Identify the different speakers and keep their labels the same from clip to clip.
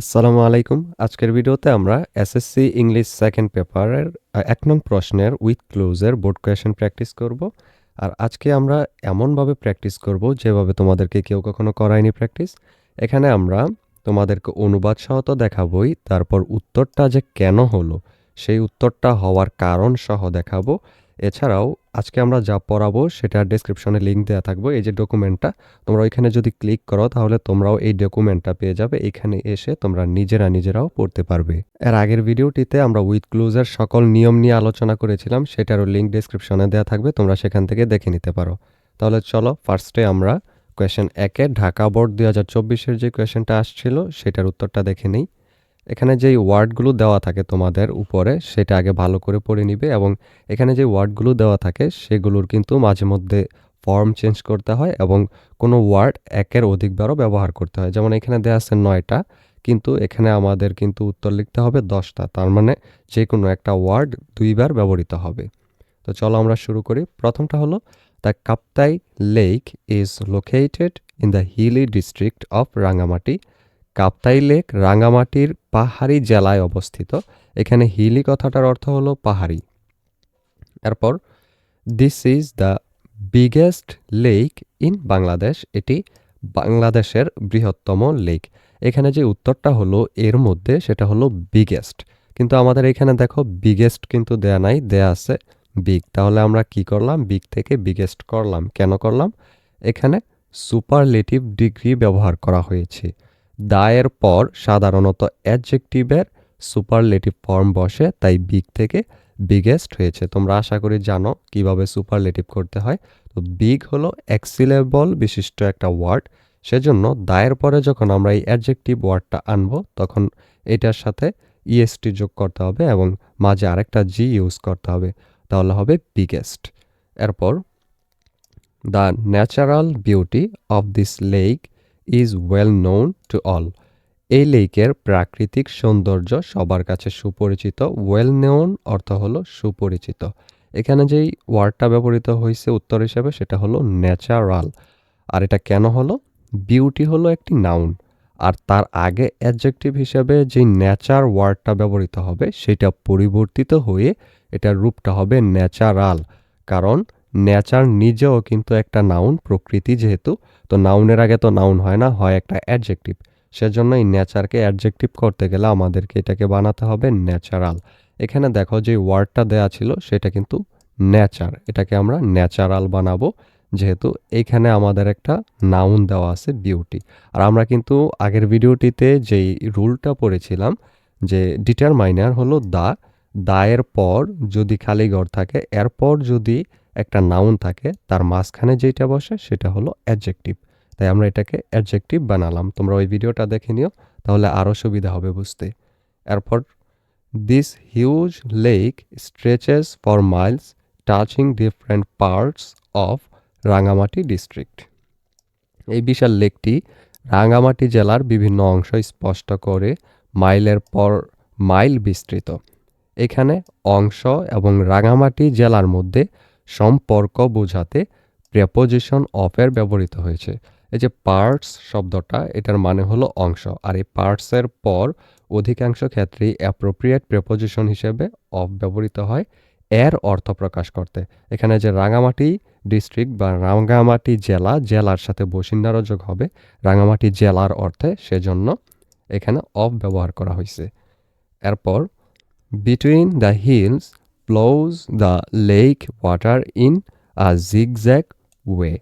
Speaker 1: আসসালামু আলাইকুম আজকের ভিডিওতে আমরা এসএসসি ইংলিশ সেকেন্ড পেপারের এক নং প্রশ্নের উইথ ক্লোজের বোর্ড কোয়েশন প্র্যাকটিস করব আর আজকে আমরা এমনভাবে প্র্যাকটিস করব যেভাবে তোমাদেরকে কেউ কখনো করায়নি প্র্যাকটিস এখানে আমরা তোমাদেরকে অনুবাদ সহ তো দেখাবই তারপর উত্তরটা যে কেন হলো সেই উত্তরটা হওয়ার কারণ সহ দেখাবো এছাড়াও আজকে আমরা যা পড়াবো সেটা ডেসক্রিপশনে লিঙ্ক দেওয়া থাকবো এই যে ডকুমেন্টটা তোমরা ওইখানে যদি ক্লিক করো তাহলে তোমরাও এই ডকুমেন্টটা পেয়ে যাবে এখানে এসে তোমরা নিজেরা নিজেরাও পড়তে পারবে এর আগের ভিডিওটিতে আমরা উইথ ক্লোজের সকল নিয়ম নিয়ে আলোচনা করেছিলাম সেটারও লিঙ্ক ডেসক্রিপশনে দেওয়া থাকবে তোমরা সেখান থেকে দেখে নিতে পারো তাহলে চলো ফার্স্টে আমরা কোয়েশন একে ঢাকা বোর্ড দুই হাজার চব্বিশের যে কোয়েশনটা আসছিল সেটার উত্তরটা দেখে নিই এখানে যেই ওয়ার্ডগুলো দেওয়া থাকে তোমাদের উপরে সেটা আগে ভালো করে পড়ে নিবে এবং এখানে যে ওয়ার্ডগুলো দেওয়া থাকে সেগুলোর কিন্তু মাঝে মধ্যে ফর্ম চেঞ্জ করতে হয় এবং কোনো ওয়ার্ড একের অধিকবারও ব্যবহার করতে হয় যেমন এখানে দেওয়া আছে নয়টা কিন্তু এখানে আমাদের কিন্তু উত্তর লিখতে হবে দশটা তার মানে যে কোনো একটা ওয়ার্ড দুইবার ব্যবহৃত হবে তো চলো আমরা শুরু করি প্রথমটা হলো the Kaptai lake is located in the hilly district of Rangamati Kaptai lake রাঙামাটির পাহাড়ি জেলায় অবস্থিত এখানে হিলি কথাটার অর্থ হল পাহাড়ি এরপর this is the biggest lake in Bangladesh এটি বাংলাদেশের বৃহত্তম লেক এখানে যে উত্তরটা হলো এর মধ্যে সেটা হলো বিগেস্ট কিন্তু আমাদের এখানে দেখো বিগেস্ট কিন্তু দেয়া নাই দেয়া আছে বিগ তাহলে আমরা কি করলাম বিগ থেকে বিগেস্ট করলাম কেন করলাম এখানে সুপারলেটিভ ডিগ্রি ব্যবহার করা হয়েছে দায়ের পর সাধারণত অ্যাডজেক্টিভের সুপারলেটিভ ফর্ম বসে তাই বিগ থেকে বিগেস্ট হয়েছে তোমরা আশা করি জানো কিভাবে সুপারলেটিভ করতে হয় তো বিগ হলো এক্সিলেবল বিশিষ্ট একটা ওয়ার্ড সেজন্য দায়ের পরে যখন আমরা এই অ্যাডজেক্টিভ ওয়ার্ডটা আনবো তখন এটার সাথে ইএসটি যোগ করতে হবে এবং মাঝে আরেকটা জি ইউজ করতে হবে তাহলে হবে বিগেস্ট এরপর the natural beauty of this lake is well known to all এই লেকের প্রাকৃতিক সৌন্দর্য সবার কাছে সুপরিচিত ওয়েল নোন অর্থ হল সুপরিচিত এখানে যেই ওয়ার্ডটা ব্যবহৃত হয়েছে উত্তর হিসাবে সেটা হলো ন্যাচারাল আর এটা কেন হলো বিউটি হলো একটি নাউন আর তার আগে অ্যাডজেক্টিভ হিসাবে যে ন্যাচার ওয়ার্ডটা ব্যবহৃত হবে সেটা পরিবর্তিত হয়ে এটার রূপটা হবে ন্যাচারাল কারণ ন্যাচার নিজেও কিন্তু একটা নাউন প্রকৃতি যেহেতু তো নাউনের আগে তো নাউন হয় না হয় একটা অ্যাডজেক্টিভ সেজন্য এই নেচারকে অ্যাডজেক্টিভ করতে গেলে আমাদেরকে এটাকে বানাতে হবে ন্যাচারাল এখানে দেখো যে ওয়ার্ডটা দেয়া ছিল সেটা কিন্তু ন্যাচার এটাকে আমরা ন্যাচারাল বানাবো যেহেতু এইখানে আমাদের একটা নাউন দেওয়া আছে বিউটি আর আমরা কিন্তু আগের ভিডিওটিতে যেই রুলটা পড়েছিলাম যে ডিটারমাইনার হলো দা দায়ের পর যদি খালি ঘর থাকে এরপর যদি একটা নাউন থাকে তার মাঝখানে যেটা বসে সেটা হলো অ্যাডজেক্টিভ তাই আমরা এটাকে অ্যাডজেক্টিভ বানালাম তোমরা ওই ভিডিওটা দেখে নিও তাহলে আরও সুবিধা হবে বুঝতে এরপর this huge lake stretches for miles touching different parts of Rangamati district এই বিশাল লেকটি রাঙামাটি জেলার বিভিন্ন অংশ স্পষ্ট করে মাইলের পর মাইল বিস্তৃত এখানে অংশ এবং রাঙামাটি জেলার মধ্যে সম্পর্ক বোঝাতে প্রেপোজিশন অফের ব্যবহৃত হয়েছে এই যে পার্টস শব্দটা এটার মানে হলো অংশ আর এই পার্টসের পর অধিকাংশ ক্ষেত্রেই অ্যাপ্রোপ্রিয়েট প্রেপোজিশন হিসেবে অফ ব্যবহৃত হয় এর অর্থ প্রকাশ করতে এখানে যে রাঙামাটি ডিস্ট্রিক্ট বা রাঙামাটি জেলা জেলার সাথে বসিন্দারও যোগ হবে রাঙামাটি জেলার অর্থে সেজন্য এখানে অফ ব্যবহার করা হয়েছে এরপর between the hills flows the lake water in a zigzag way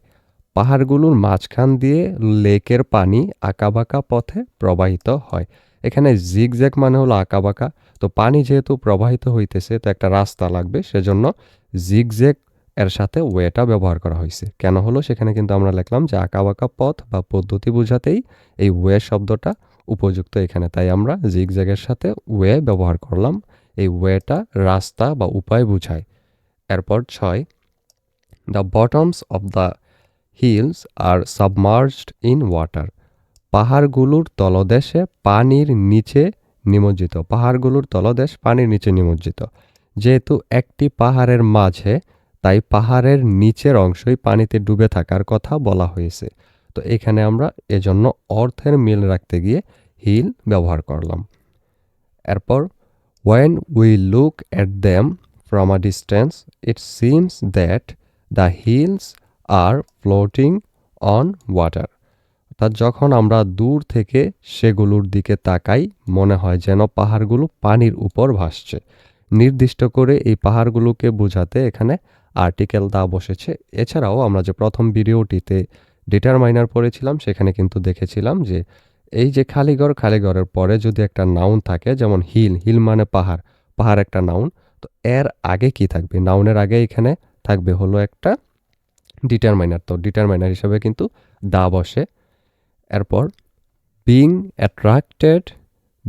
Speaker 1: পাহাড়গুলোর মাঝখান দিয়ে লেকের পানি আঁকাবাঁকা পথে প্রবাহিত হয় এখানে জ্যাক মানে হলো আঁকাবাঁকা তো পানি যেহেতু প্রবাহিত হইতেছে তো একটা রাস্তা লাগবে সেজন্য জ্যাক এর সাথে ওয়েটা ব্যবহার করা হয়েছে কেন হলো সেখানে কিন্তু আমরা লিখলাম যে আঁকাবাঁকা পথ বা পদ্ধতি বোঝাতেই এই ওয়ে শব্দটা উপযুক্ত এখানে তাই আমরা জিগজ্যাগের সাথে ওয়ে ব্যবহার করলাম এই ওয়েটা রাস্তা বা উপায় বোঝায় এরপর ছয় the bottoms of the hills are submerged in water পাহাড়গুলোর তলদেশে পানির নিচে নিমজ্জিত পাহাড়গুলোর তলদেশ পানির নিচে নিমজ্জিত যেহেতু একটি পাহাড়ের মাঝে তাই পাহাড়ের নিচের অংশই পানিতে ডুবে থাকার কথা বলা হয়েছে তো এখানে আমরা এজন্য অর্থের মিল রাখতে গিয়ে হিল ব্যবহার করলাম এরপর When we look at them from a distance, it seems that the hills are floating on water অর্থাৎ যখন আমরা দূর থেকে সেগুলোর দিকে তাকাই মনে হয় যেন পাহাড়গুলো পানির উপর ভাসছে নির্দিষ্ট করে এই পাহাড়গুলোকে বোঝাতে এখানে আর্টিকেল দা বসেছে এছাড়াও আমরা যে প্রথম ভিডিওটিতে ডেটারমাইনার পড়েছিলাম সেখানে কিন্তু দেখেছিলাম যে এই যে খালিগড় খালিগড়ের পরে যদি একটা নাউন থাকে যেমন হিল হিল মানে পাহাড় পাহাড় একটা নাউন তো এর আগে কি থাকবে নাউনের আগে এখানে থাকবে হলো একটা ডিটারমাইনার তো ডিটারমাইনার হিসাবে কিন্তু দা বসে এরপর being attracted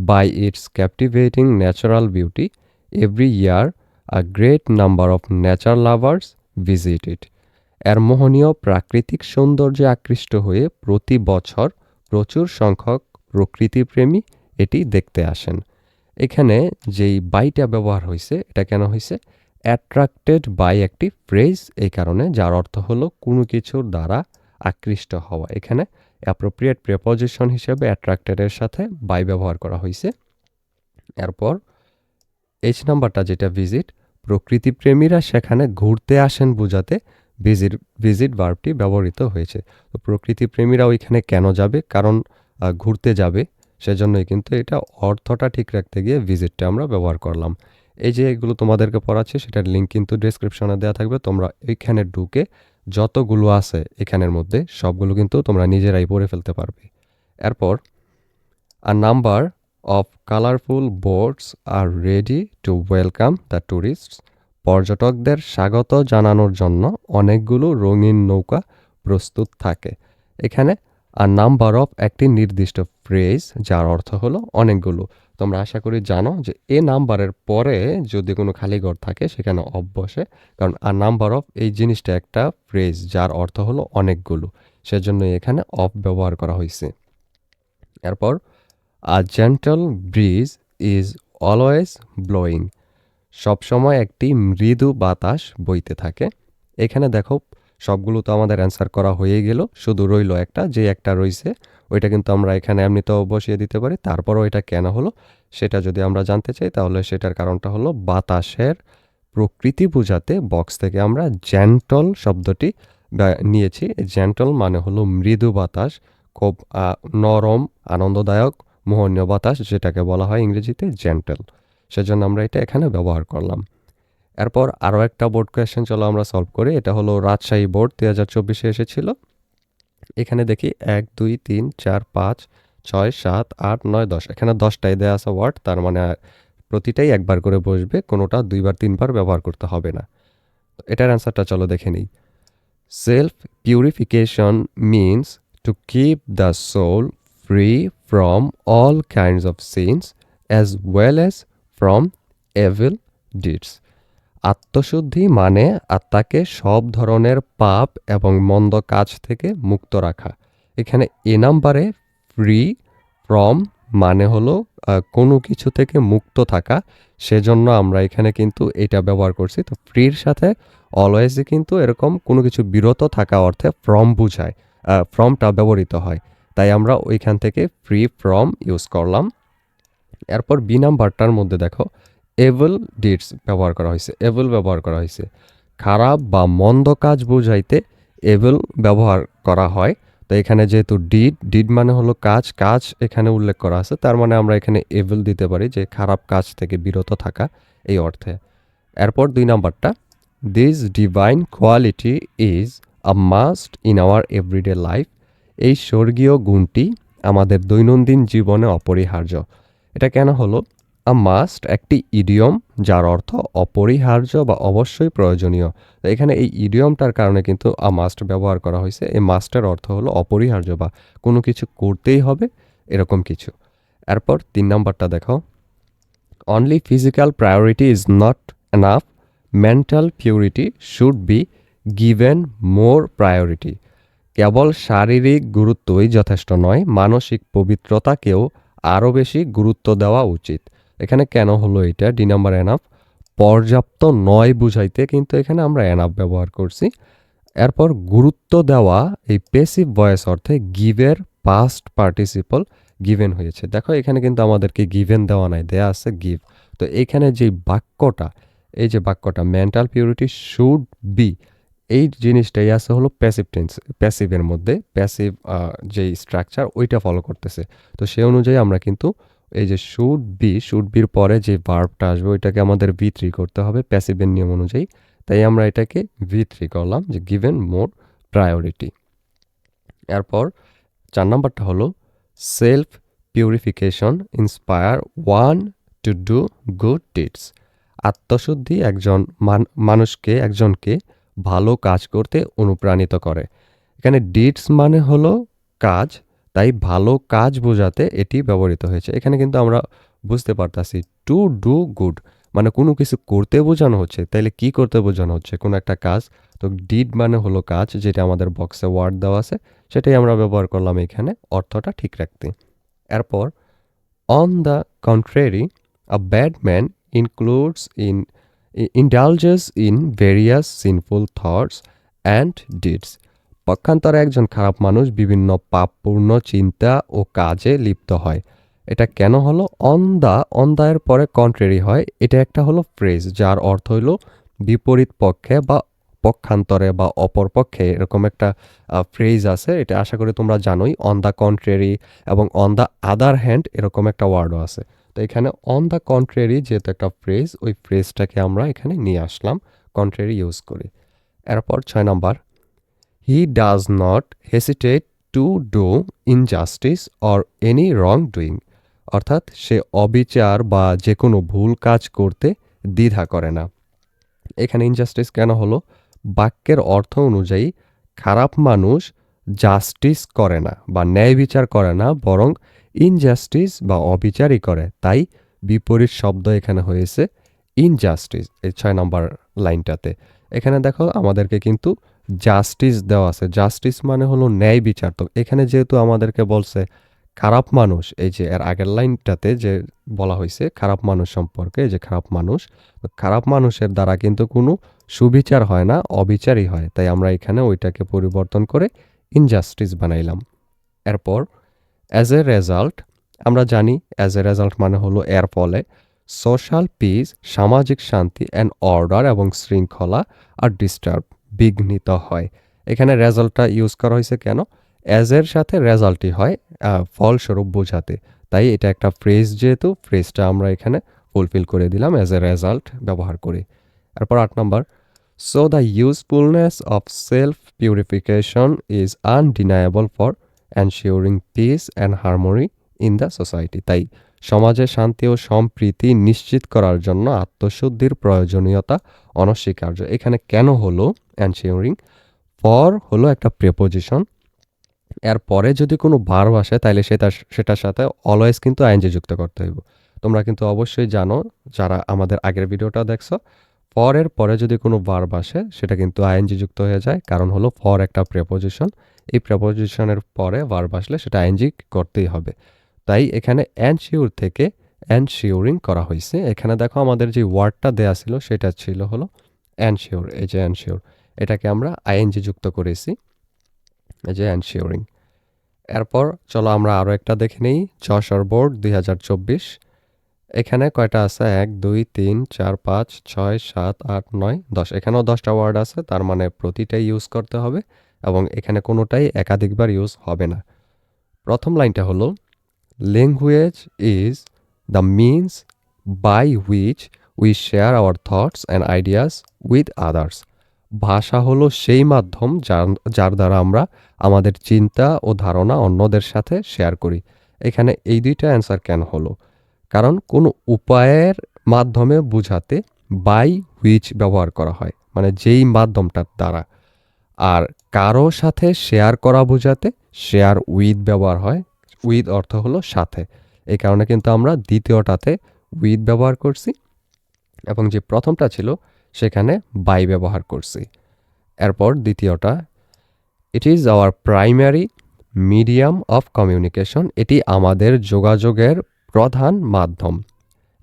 Speaker 1: by its captivating natural beauty every year a great number of nature lovers visit it এর মোহনীয় প্রাকৃতিক সৌন্দর্যে আকৃষ্ট হয়ে প্রতি বছর প্রচুর সংখ্যক প্রকৃতিপ্রেমী এটি দেখতে আসেন এখানে যেই বাইটা ব্যবহার হয়েছে এটা কেন হয়েছে অ্যাট্রাক্টেড বাই একটি ফ্রেজ এই কারণে যার অর্থ হলো কোনো কিছুর দ্বারা আকৃষ্ট হওয়া এখানে অ্যাপ্রোপ্রিয়েট প্রেপজিশন হিসেবে অ্যাট্রাক্টেডের সাথে বাই ব্যবহার করা হয়েছে এরপর এইচ নাম্বারটা যেটা ভিজিট প্রকৃতিপ্রেমীরা সেখানে ঘুরতে আসেন বোঝাতে ভিজিট ভিজিট ভার্বটি ব্যবহৃত হয়েছে তো প্রকৃতিপ্রেমীরা ওইখানে কেন যাবে কারণ ঘুরতে যাবে সেজন্যই কিন্তু এটা অর্থটা ঠিক রাখতে গিয়ে ভিজিটটা আমরা ব্যবহার করলাম এই যে এগুলো তোমাদেরকে পড়াচ্ছি সেটার লিঙ্ক কিন্তু ডিসক্রিপশনে দেওয়া থাকবে তোমরা এইখানে ঢুকে যতগুলো আছে এখানের মধ্যে সবগুলো কিন্তু তোমরা নিজেরাই পড়ে ফেলতে পারবে এরপর a number of colourful boards are ready to welcome the tourists পর্যটকদের স্বাগত জানানোর জন্য অনেকগুলো রঙিন নৌকা প্রস্তুত থাকে এখানে আর নাম্বার অফ একটি নির্দিষ্ট ফ্রেজ যার অর্থ হলো অনেকগুলো তোমরা আশা করি জানো যে এ নাম্বারের পরে যদি কোনো খালি ঘর থাকে সেখানে অভ্যসে কারণ আর নাম্বার অফ এই জিনিসটা একটা ফ্রেজ যার অর্থ হলো অনেকগুলো সেজন্য এখানে অফ ব্যবহার করা হয়েছে এরপর a gentle breeze is always blowing সবসময় একটি মৃদু বাতাস বইতে থাকে এখানে দেখো সবগুলো তো আমাদের অ্যান্সার করা হয়ে গেল শুধু রইল একটা যে একটা রইছে ওইটা কিন্তু আমরা এখানে এমনিতেও বসিয়ে দিতে পারি তারপরও এটা কেন হলো সেটা যদি আমরা জানতে চাই তাহলে সেটার কারণটা হলো বাতাসের প্রকৃতি বোঝাতে বক্স থেকে আমরা জ্যান্টল শব্দটি নিয়েছি জ্যান্টল মানে হলো মৃদু বাতাস খুব নরম আনন্দদায়ক মোহনীয় বাতাস যেটাকে বলা হয় ইংরেজিতে জ্যান্টল সেজন্য আমরা এটা এখানে ব্যবহার করলাম এরপর আরও একটা বোর্ড কোয়েশ্চেন চলো আমরা সলভ করি এটা হলো রাজশাহী বোর্ড দু হাজার চব্বিশে এসেছিল এখানে দেখি এক দুই তিন চার পাঁচ ছয় সাত আট নয় দশ এখানে দশটাই দেওয়া আছে ওয়ার্ড তার মানে প্রতিটাই একবার করে বসবে কোনোটা দুইবার তিনবার ব্যবহার করতে হবে না এটার অ্যান্সারটা চলো দেখে নিই self purification means to keep the soul free from all kinds of sins as well as from evil deeds আত্মশুদ্ধি মানে আত্মাকে সব ধরনের পাপ এবং মন্দ কাজ থেকে মুক্ত রাখা এখানে এ নাম্বারে ফ্রি ফ্রম মানে হলো কোনো কিছু থেকে মুক্ত থাকা সেজন্য আমরা এখানে কিন্তু এটা ব্যবহার করছি তো ফ্রির সাথে অলওয়েজই কিন্তু এরকম কোনো কিছু বিরত থাকা অর্থে ফ্রম বুঝায় ফ্রমটা ব্যবহৃত হয় তাই আমরা ওইখান থেকে ফ্রি ফ্রম ইউজ করলাম এরপর বি নাম্বারটার মধ্যে দেখো এভল ডিডস ব্যবহার করা হয়েছে এভল ব্যবহার করা হয়েছে খারাপ বা মন্দ কাজ বোঝাইতে এভল ব্যবহার করা হয় তো এখানে যেহেতু ডিড ডিড মানে হলো কাজ কাজ এখানে উল্লেখ করা আছে তার মানে আমরা এখানে এভেল দিতে পারি যে খারাপ কাজ থেকে বিরত থাকা এই অর্থে এরপর দুই নাম্বারটা this divine quality is a must in our everyday life এই স্বর্গীয় গুণটি আমাদের দৈনন্দিন জীবনে অপরিহার্য এটা কেন হলো আ মাস্ট একটি ইডিয়ম যার অর্থ অপরিহার্য বা অবশ্যই প্রয়োজনীয় এখানে এই ইডিয়মটার কারণে কিন্তু আ মাস্ট ব্যবহার করা হয়েছে এই মাস্টের অর্থ হলো অপরিহার্য বা কোনো কিছু করতেই হবে এরকম কিছু এরপর তিন নম্বরটা দেখো only physical priority is not enough mental purity should be given more priority কেবল শারীরিক গুরুত্বই যথেষ্ট নয় মানসিক পবিত্রতাকেও আরও বেশি গুরুত্ব দেওয়া উচিত এখানে কেন হলো এটা ডি নাম্বার অ্যানাফ পর্যাপ্ত নয় বুঝাইতে কিন্তু এখানে আমরা অ্যানাফ ব্যবহার করছি এরপর গুরুত্ব দেওয়া এই পেসিভ ভয়েস অর্থে গিভের পাস্ট পার্টিসিপল গিভেন হয়েছে দেখো এখানে কিন্তু আমাদেরকে গিভেন দেওয়া নাই দেয়া আছে গিভ তো এখানে যে বাক্যটা এই যে বাক্যটা মেন্টাল পিউরিটি শুড বি এই জিনিসটাই আছে হলো প্যাসিভ টেন্স প্যাসিভের মধ্যে প্যাসিভ যে স্ট্রাকচার ওইটা ফলো করতেছে তো সে অনুযায়ী আমরা কিন্তু এই যে শুড বি শুড বির পরে যে ভার্বটা আসবে ওইটাকে আমাদের ভিত্রি থ্রি করতে হবে প্যাসিভের নিয়ম অনুযায়ী তাই আমরা এটাকে ভিত্রি থ্রি করলাম যে গিভেন মোর প্রায়োরিটি এরপর চার নাম্বারটা হলো self purification inspire one to do good deeds আত্মশুদ্ধি একজন মানুষকে একজনকে ভালো কাজ করতে অনুপ্রাণিত করে এখানে ডিটস মানে হলো কাজ তাই ভালো কাজ বোঝাতে এটি ব্যবহৃত হয়েছে এখানে কিন্তু আমরা বুঝতে পারতাছি টু ডু গুড মানে কোনো কিছু করতে বোঝানো হচ্ছে তাইলে কি করতে বোঝানো হচ্ছে কোনো একটা কাজ তো ডিড মানে হলো কাজ যেটা আমাদের বক্সে ওয়ার্ড দেওয়া আছে সেটাই আমরা ব্যবহার করলাম এখানে অর্থটা ঠিক রাখতে এরপর on the contrary a bad man includes in indulges in various sinful thoughts and deeds পক্ষান্তরে একজন খারাপ মানুষ বিভিন্ন পাপপূর্ণ চিন্তা ও কাজে লিপ্ত হয় এটা কেন হলো অন্দা অন্দায়ের পরে কন্ট্রারি হয় এটা একটা হলো ফ্রেজ যার অর্থ হলো বিপরীত পক্ষে বা পক্ষান্তরে বা অপর পক্ষে এরকম একটা ফ্রেজ আছে এটা আশা করি তোমরা জানোই অন দ্য কন্ট্রারি এবং অন দা আদার হ্যান্ড এরকম একটা ওয়ার্ডও আছে এখানে অন দ্য কন্ট্রারি যেহেতু একটা ফ্রেজ ওই ফ্রেজটাকে আমরা এখানে নিয়ে আসলাম কন্ট্রারি ইউজ করে এরপর ছয় নম্বর he does not hesitate to do injustice or any wrong doing অর্থাৎ সে অবিচার বা যে কোনো ভুল কাজ করতে দ্বিধা করে না এখানে ইনজাস্টিস কেন হলো বাক্যের অর্থ অনুযায়ী খারাপ মানুষ জাস্টিস করে না বা ন্যায় বিচার করে না বরং ইনজাস্টিস বা অবিচারই করে তাই বিপরীত শব্দ এখানে হয়েছে ইনজাস্টিস এই ছয় নম্বর লাইনটাতে এখানে দেখো আমাদেরকে কিন্তু জাস্টিস দেওয়া আছে জাস্টিস মানে হলো ন্যায় বিচার তো এখানে যেহেতু আমাদেরকে বলছে খারাপ মানুষ এই যে এর আগের লাইনটাতে যে বলা হয়েছে খারাপ মানুষ সম্পর্কে যে খারাপ মানুষ খারাপ মানুষের দ্বারা কিন্তু কোনো সুবিচার হয় না অবিচারই হয় তাই আমরা এখানে ওইটাকে পরিবর্তন করে ইনজাস্টিস বানাইলাম এরপর অ্যাজ এ রেজাল্ট আমরা জানি অ্যাজ এ রেজাল্ট মানে হলো এর ফলে সোশ্যাল পিস সামাজিক শান্তি অ্যান্ড অর্ডার এবং শৃঙ্খলা আর ডিস্টার্ব বিঘ্নিত হয় এখানে রেজাল্টটা ইউজ করা হয়েছে কেন অ্যাজের সাথে রেজাল্টই হয় ফলস্বরূপ বোঝাতে তাই এটা একটা ফ্রেজ যেহেতু ফ্রেজটা আমরা এখানে ফুলফিল করে দিলাম অ্যাজ এ রেজাল্ট ব্যবহার করে তারপর আট নম্বর so the usefulness of self purification is undeniable for ensuring peace and harmony in the society তাই সমাজে শান্তি ও সম্প্রীতি নিশ্চিত করার জন্য আত্মশুদ্ধির প্রয়োজনীয়তা অনস্বীকার্য এখানে কেন হলো এনশিওরিং ফর হলো একটা প্রেপোজিশন এর পরে যদি কোনো বার আসে তাহলে সেটা সেটার সাথে অলওয়েজ কিন্তু আইনজি যুক্ত করতে হইব তোমরা কিন্তু অবশ্যই জানো যারা আমাদের আগের ভিডিওটা দেখছো ফরের পরে যদি কোনো ভার্ব আসে সেটা কিন্তু আইএনজি যুক্ত হয়ে যায় কারণ হলো ফর একটা প্রেপোজিশন এই প্রেপোজিশনের পরে ভার্ব আসলে সেটা আইএনজি করতেই হবে তাই এখানে অ্যানশিওর থেকে অ্যানশিওরিং করা হয়েছে এখানে দেখো আমাদের যে ওয়ার্ডটা দেয়া ছিল সেটা ছিল হলো অ্যানশিওর এই যে অ্যানশিওর এটাকে আমরা আইএনজি যুক্ত করেছি এই যে অ্যানশিওরিং এরপর চলো আমরা আরও একটা দেখে নিই যশোর বোর্ড দুই এখানে কয়টা আছে এক দুই তিন চার পাঁচ ছয় সাত আট নয় দশ এখানেও দশটা ওয়ার্ড আছে তার মানে প্রতিটাই ইউজ করতে হবে এবং এখানে কোনোটাই একাধিকবার ইউজ হবে না প্রথম লাইনটা হলো language is the means by which we share our thoughts and ideas with others ভাষা হলো সেই মাধ্যম যার যার দ্বারা আমরা আমাদের চিন্তা ও ধারণা অন্যদের সাথে শেয়ার করি এখানে এই দুইটা অ্যান্সার কেন হলো কারণ কোনো উপায়ের মাধ্যমে বোঝাতে বাই হুইচ ব্যবহার করা হয় মানে যেই মাধ্যমটার দ্বারা আর কারো সাথে শেয়ার করা বোঝাতে শেয়ার উইথ ব্যবহার হয় উইথ অর্থ হলো সাথে এই কারণে কিন্তু আমরা দ্বিতীয়টাতে উইথ ব্যবহার করছি এবং যে প্রথমটা ছিল সেখানে বাই ব্যবহার করছি এরপর দ্বিতীয়টা it is our primary medium of communication এটি আমাদের যোগাযোগের প্রধান মাধ্যম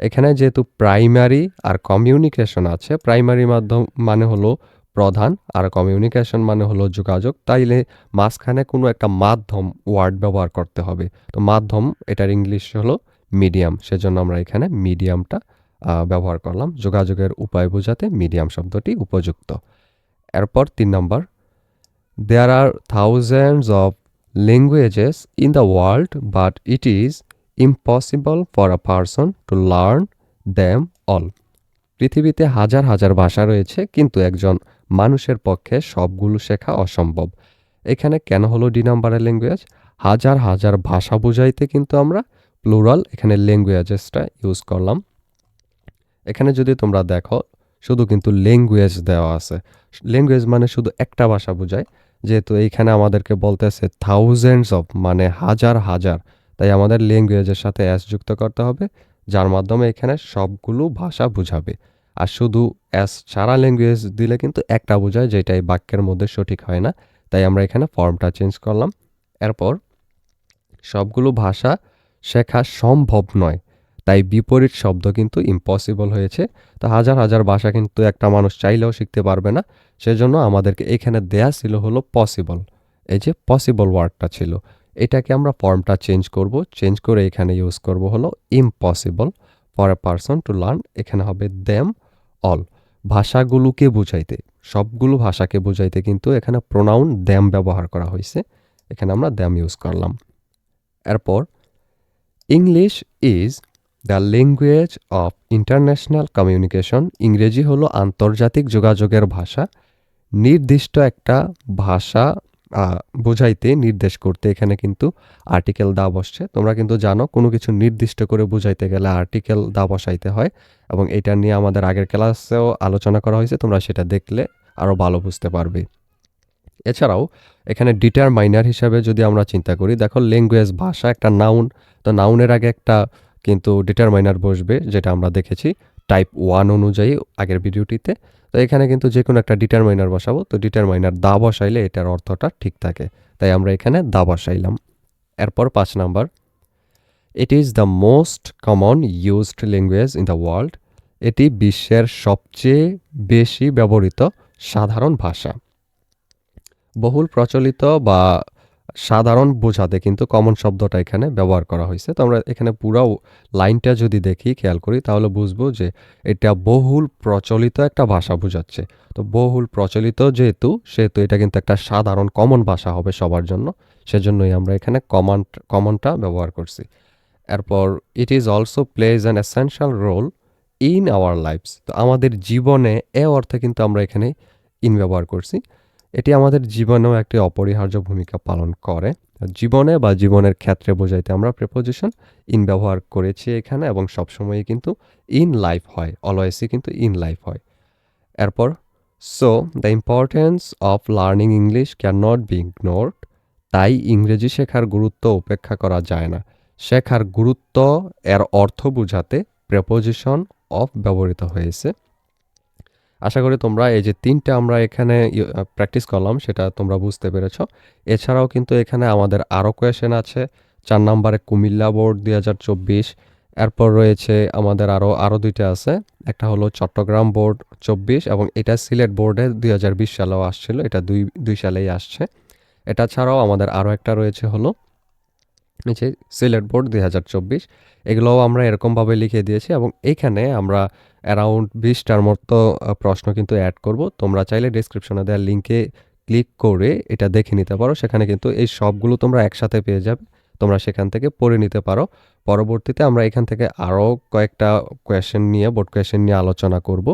Speaker 1: এখানে যেহেতু প্রাইমারি আর কমিউনিকেশন আছে প্রাইমারি মাধ্যম মানে হলো প্রধান আর কমিউনিকেশন মানে হলো যোগাযোগ তাইলে মাঝখানে কোনো একটা মাধ্যম ওয়ার্ড ব্যবহার করতে হবে তো মাধ্যম এটার ইংলিশ হলো মিডিয়াম সেজন্য আমরা এখানে মিডিয়ামটা ব্যবহার করলাম যোগাযোগের উপায় বোঝাতে মিডিয়াম শব্দটি উপযুক্ত এরপর তিন নম্বর there are thousands of languages in the world but it is impossible for a person to learn them all পৃথিবীতে হাজার হাজার ভাষা রয়েছে কিন্তু একজন মানুষের পক্ষে সবগুলো শেখা অসম্ভব এখানে কেন হলো ডি নাম্বারের ল্যাঙ্গুয়েজ হাজার হাজার ভাষা বোঝাইতে কিন্তু আমরা প্লুরাল এখানে ল্যাঙ্গুয়েজেসটা ইউজ করলাম এখানে যদি তোমরা দেখো শুধু কিন্তু ল্যাঙ্গুয়েজ দেওয়া আছে ল্যাঙ্গুয়েজ মানে শুধু একটা ভাষা বোঝায় যেহেতু এইখানে আমাদেরকে বলতেছে থাউজেন্ডস অফ মানে হাজার হাজার তাই আমাদের ল্যাঙ্গুয়েজের সাথে অ্যাস যুক্ত করতে হবে যার মাধ্যমে এখানে সবগুলো ভাষা বুঝাবে আর শুধু অ্যাস ছাড়া ল্যাঙ্গুয়েজ দিলে কিন্তু একটা বোঝায় যেটা এই বাক্যের মধ্যে সঠিক হয় না তাই আমরা এখানে ফর্মটা চেঞ্জ করলাম এরপর সবগুলো ভাষা শেখা সম্ভব নয় তাই বিপরীত শব্দ কিন্তু ইম্পসিবল হয়েছে তো হাজার হাজার ভাষা কিন্তু একটা মানুষ চাইলেও শিখতে পারবে না সেজন্য আমাদেরকে এখানে দেয়া ছিল হলো পসিবল এই যে পসিবল ওয়ার্ডটা ছিল এটাকে আমরা ফর্মটা চেঞ্জ করব চেঞ্জ করে এখানে ইউজ করব হলো impossible for a person to learn এখানে হবে দেম অল ভাষাগুলোকে বুঝাইতে সবগুলো ভাষাকে বুঝাইতে কিন্তু এখানে প্রোনাউন দ্যাম ব্যবহার করা হয়েছে এখানে আমরা দ্যাম ইউজ করলাম এরপর English is the language of international communication ইংরেজি হলো আন্তর্জাতিক যোগাযোগের ভাষা নির্দিষ্ট একটা ভাষা বোঝাইতে নির্দেশ করতে এখানে কিন্তু আর্টিকেল দা বসছে তোমরা কিন্তু জানো কোনো কিছু নির্দিষ্ট করে বোঝাইতে গেলে আর্টিকেল দা বসাইতে হয় এবং এটা নিয়ে আমাদের আগের ক্লাসেও আলোচনা করা হয়েছে তোমরা সেটা দেখলে আরও ভালো বুঝতে পারবে এছাড়াও এখানে ডিটারমাইনার হিসাবে যদি আমরা চিন্তা করি দেখো ল্যাঙ্গুয়েজ ভাষা একটা নাউন তো নাউনের আগে একটা কিন্তু ডিটারমাইনার বসবে যেটা আমরা দেখেছি টাইপ ওয়ান অনুযায়ী আগের ভিডিওটিতে তো এখানে কিন্তু যে কোনো একটা ডিটারমাইনার বসাবো তো ডিটারমাইনার দা বসাইলে এটার অর্থটা ঠিক থাকে তাই আমরা এখানে দা বসাইলাম এরপর পাঁচ নাম্বার it is the most common used language in the world এটি বিশ্বের সবচেয়ে বেশি ব্যবহৃত সাধারণ ভাষা বহুল প্রচলিত বা সাধারণ বোঝাতে কিন্তু কমন শব্দটা এখানে ব্যবহার করা হয়েছে তো আমরা এখানে পুরো লাইনটা যদি দেখি খেয়াল করি তাহলে বুঝবো যে এটা বহুল প্রচলিত একটা ভাষা বোঝাচ্ছে তো বহুল প্রচলিত যেহেতু সেহেতু এটা কিন্তু একটা সাধারণ কমন ভাষা হবে সবার জন্য সেজন্যই আমরা এখানে কমন কমনটা ব্যবহার করছি এরপর it is also plays an essential role in our lives তো আমাদের জীবনে এ অর্থে কিন্তু আমরা এখানে ইন ব্যবহার করছি এটি আমাদের জীবনেও একটি অপরিহার্য ভূমিকা পালন করে জীবনে বা জীবনের ক্ষেত্রে বোঝাইতে আমরা প্রেপোজিশন ইন ব্যবহার করেছি এখানে এবং সবসময়ই কিন্তু ইন লাইফ হয় অলওয়েসই কিন্তু ইন লাইফ হয় এরপর so the importance of learning English can not be ignored তাই ইংরেজি শেখার গুরুত্ব উপেক্ষা করা যায় না শেখার গুরুত্ব এর অর্থ বোঝাতে প্রেপোজিশন অফ ব্যবহৃত হয়েছে আশা করি তোমরা এই যে তিনটা আমরা এখানে প্র্যাকটিস করলাম সেটা তোমরা বুঝতে পেরেছ এছাড়াও কিন্তু এখানে আমাদের আরও কোয়েশন আছে চার নম্বরে কুমিল্লা বোর্ড দুই হাজার চব্বিশ এরপর রয়েছে আমাদের আরও আরও দুইটা আছে একটা হলো চট্টগ্রাম বোর্ড চব্বিশ এবং এটা সিলেট বোর্ডে দুই হাজার বিশ সালেও আসছিল এটা দুই দুই সালেই আসছে এটা ছাড়াও আমাদের আরও একটা রয়েছে হলো সিলেট বোর্ড দুই হাজার চব্বিশ এগুলোও আমরা এরকমভাবে লিখে দিয়েছি এবং এখানে আমরা অ্যারাউন্ড বিশটার মতো প্রশ্ন কিন্তু অ্যাড করব তোমরা চাইলে ডিসক্রিপশনে দেওয়ার লিঙ্কে ক্লিক করে এটা দেখে নিতে পারো সেখানে কিন্তু এই সবগুলো তোমরা একসাথে পেয়ে যাবে তোমরা সেখান থেকে পড়ে নিতে পারো পরবর্তীতে আমরা এখান থেকে আরও কয়েকটা কোয়েশ্চেন নিয়ে বোর্ড কোয়েশ্চেন নিয়ে আলোচনা করব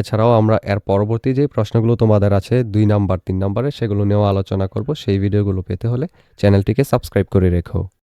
Speaker 1: এছাড়াও আমরা এর পরবর্তী যে প্রশ্নগুলো তোমাদের আছে দুই নাম্বার তিন নাম্বারে সেগুলো নিয়েও আলোচনা করব সেই ভিডিওগুলো পেতে হলে চ্যানেলটিকে সাবস্ক্রাইব করে রেখো